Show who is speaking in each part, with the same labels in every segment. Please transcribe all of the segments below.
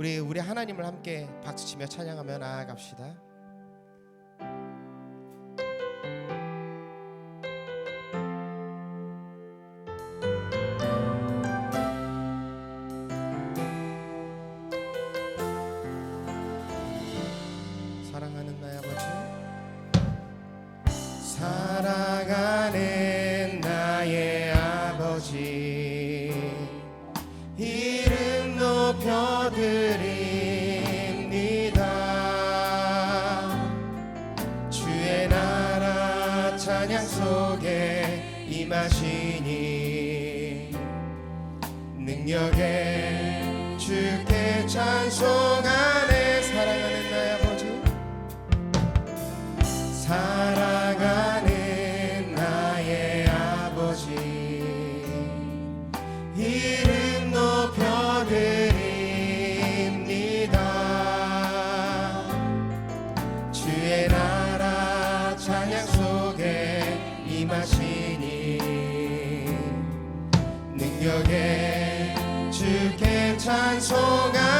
Speaker 1: 우리 우리 하나님을 함께 박수치며 찬양하며 나아갑시다. 사냥 속에 임하시니 능력에 주께 찬송하 능력에 주께 찬송하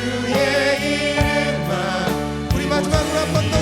Speaker 1: 주의 이름만 우리 마지막으로 한 번 더